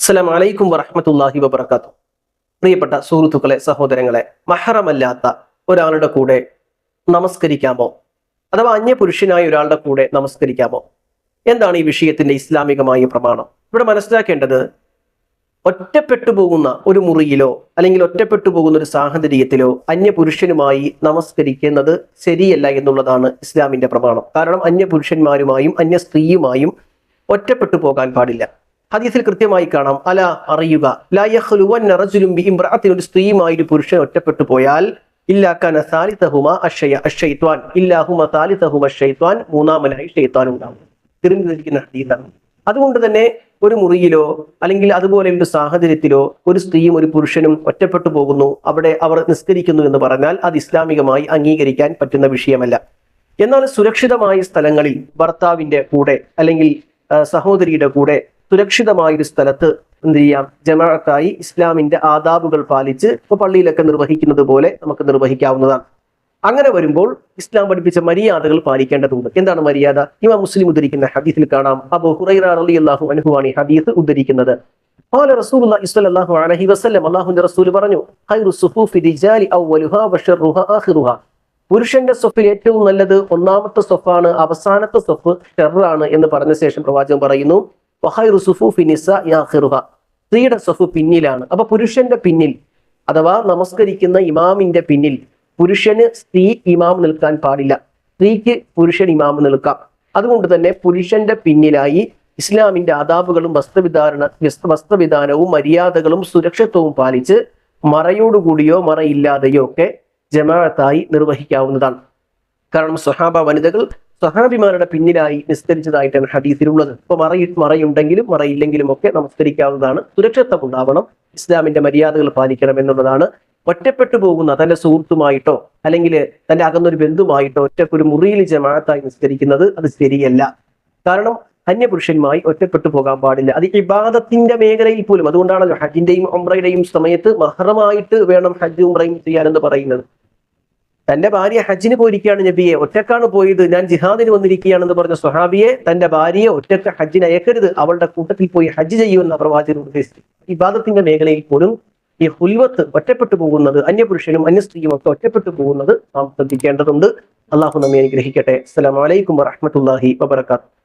അസ്സലാം വലൈക്കും വറഹമത്തല്ലാഹി വബർക്കാത്തു പ്രിയപ്പെട്ട സുഹൃത്തുക്കളെ സഹോദരങ്ങളെ മഹറമല്ലാത്ത ഒരാളുടെ കൂടെ നമസ്കരിക്കാമോ? അഥവാ അന്യ പുരുഷനായ ഒരാളുടെ കൂടെ നമസ്കരിക്കാമോ? എന്താണ് ഈ വിഷയത്തിന്റെ ഇസ്ലാമികമായ പ്രമാണം? ഇവിടെ മനസ്സിലാക്കേണ്ടത് ഒറ്റപ്പെട്ടു പോകുന്ന ഒരു മുറിയിലോ അല്ലെങ്കിൽ ഒറ്റപ്പെട്ടു പോകുന്ന ഒരു സാഹചര്യത്തിലോ അന്യ പുരുഷനുമായി നമസ്കരിക്കുന്നത് ശരിയല്ല എന്നുള്ളതാണ് ഇസ്ലാമിന്റെ പ്രമാണം. കാരണം അന്യ പുരുഷന്മാരുമായും അന്യ സ്ത്രീയുമായും ഒറ്റപ്പെട്ടു പോകാൻ പാടില്ല. ഹദീസിൽ കൃത്യമായി കാണാം അല അറിയുക ഒരു സ്ത്രീയുമായി ഒരു പുരുഷൻ ഒറ്റപ്പെട്ടു പോയാൽ ഇല്ലാക്കാന സാലിത്തഹുമ അക്ഷയ അഷയ അഷൈത്വാൻ ഇല്ലാഹുമ സാലിത്തഹുമ ഷെയ്ത്വാൻ മൂന്നാമനായി ഷൈത്വാൻ ഉണ്ടാവും. തിരിഞ്ഞിരിക്കുന്ന ഹദീസാണ്. അതുകൊണ്ട് തന്നെ ഒരു മുറിയിലോ അല്ലെങ്കിൽ അതുപോലെ ഒരു സാഹചര്യത്തിലോ ഒരു സ്ത്രീയും ഒരു പുരുഷനും ഒറ്റപ്പെട്ടു പോകുന്നു അവിടെ അവർ നിസ്കരിക്കുന്നു എന്ന് പറഞ്ഞാൽ അത് ഇസ്ലാമികമായി അംഗീകരിക്കാൻ പറ്റുന്ന വിഷയമല്ല. എന്നാൽ സുരക്ഷിതമായ സ്ഥലങ്ങളിൽ ഭർത്താവിന്റെ കൂടെ അല്ലെങ്കിൽ സഹോദരിയുടെ കൂടെ സുരക്ഷിതമായ ഒരു സ്ഥലത്ത് എന്ത് ചെയ്യാം ജമാഅത്തായി ഇസ്ലാമിന്റെ ആദാബുകൾ പാലിച്ച് ഇപ്പൊ പള്ളിയിലൊക്കെ നിർവഹിക്കുന്നത് പോലെ നമുക്ക് നിർവഹിക്കാവുന്നതാണ് അങ്ങനെ വരുമ്പോൾ ഇസ്ലാം പഠിപ്പിച്ച മര്യാദകൾ പാലിക്കേണ്ടതുണ്ട് എന്താണ് മര്യാദ ഇമാം മുസ്ലിം ഉദ്ധരിക്കുന്ന ഹദീസിൽ കാണാം അബു ഹുറൈറ റളിയല്ലാഹു അൻഹുവാണ് ഈ ഹദീസ് ഉദ്ധരിക്കുന്നത് قال رسول الله صلى الله عليه وسلم അല്ലാഹുവിന്റെ റസൂൽ പറഞ്ഞു ഖൈറു സുഫൂഫി റിജാലി അവ്വലുഹാ വശർറുഹാ ആഖിറുഹാ പുരുഷന്റെ സ്വഫിൽ ഏറ്റവും നല്ലത് ഒന്നാമത്തെ സ്വഫാണ് അവസാനത്തെ സ്വഫ് ഷെറാണ് എന്ന് പറഞ്ഞ ശേഷം പ്രവാചകൻ പറയുന്നു സ്ത്രീയുടെ സഫു പിന്നിലാണ്. അപ്പൊ പുരുഷന്റെ പിന്നിൽ അഥവാ നമസ്കരിക്കുന്ന ഇമാമിന്റെ പിന്നിൽ പുരുഷന് സ്ത്രീ ഇമാം നിൽക്കാൻ പാടില്ല. സ്ത്രീക്ക് പുരുഷൻ ഇമാം നിൽക്കാം. അതുകൊണ്ട് തന്നെ പുരുഷന്റെ പിന്നിലായി ഇസ്ലാമിന്റെ ആദാബുകളും വസ്ത്രവിധാരണ വസ്ത്രവിധാനവും മര്യാദകളും സുരക്ഷിത്വവും പാലിച്ച് മറയോടുകൂടിയോ മറയില്ലാതെയോ ഒക്കെ ജമാഅത്തായി നിർവഹിക്കാവുന്നതാണ്. കാരണം സ്വഹാബ വനിതകൾ സ്വഹാബിമാരുടെ പിന്നിലായി നിസ്കരിച്ചതായിട്ടാണ് ഹദീസിലുള്ളത്. ഇപ്പൊ മറയി മറയുണ്ടെങ്കിലും മറയില്ലെങ്കിലും ഒക്കെ നമസ്കരിക്കാവുന്നതാണ്. സുരക്ഷിതത്വം ഉണ്ടാവണം. ഇസ്ലാമിന്റെ മര്യാദകൾ പാലിക്കണം എന്നുള്ളതാണ്. ഒറ്റപ്പെട്ടു പോകുന്ന തന്റെ സുഹൃത്തുമായിട്ടോ അല്ലെങ്കിൽ തന്റെ അകന്നൊരു ബന്ധുമായിട്ടോ ഒറ്റക്കൊരു മുറിയിൽ ജമാഅത്തായി നിസ്കരിക്കുന്നത് അത് ശരിയല്ല. കാരണം അന്യപുരുഷന്മായി ഒറ്റപ്പെട്ടു പോകാൻ പാടില്ല. അത് ഇബാദത്തിന്റെ മേഖലയിൽ പോലും. അതുകൊണ്ടാണല്ലോ ഹജ്ജിന്റെയും ഉംറയുടെയും സമയത്ത് മഹറമായിട്ട് വേണം ഹജ്ജ് ഉംറയും ചെയ്യാനെന്ന് പറയുന്നത്. തന്റെ ഭാര്യ ഹജ്ജിന് പോയിരിക്കുകയാണ് നബിയെ. ഒറ്റക്കാണ് പോയത്. ഞാൻ ജിഹാദിന് വന്നിരിക്കുകയാണെന്ന് പറഞ്ഞ സ്വഹാബിയെ തന്റെ ഭാര്യയെ ഒറ്റയ്ക്ക് ഹജ്ജിന് അയക്കരുത്. അവളുടെ കൂട്ടത്തിൽ പോയി ഹജ്ജ് ചെയ്യുമെന്ന പ്രവാചകൻ ഉദ്ദേശിച്ചു വിവാദത്തിന്റെ മേഖലയിൽ പോലും ഈ ഹുൽവത്ത് ഒറ്റപ്പെട്ടു പോകുന്നത് അന്യപുരുഷനും അന്യസ്ത്രീയും ഒക്കെ ഒറ്റപ്പെട്ടു പോകുന്നത് നാം ശ്രദ്ധിക്കേണ്ടതുണ്ട്. അള്ളാഹു നമ്മെ അനുഗ്രഹിക്കട്ടെ. അസ്സലാമലൈക്കും അലൈക്കും വറഹ്മത്തുള്ളാഹി വബറകാതുഹു.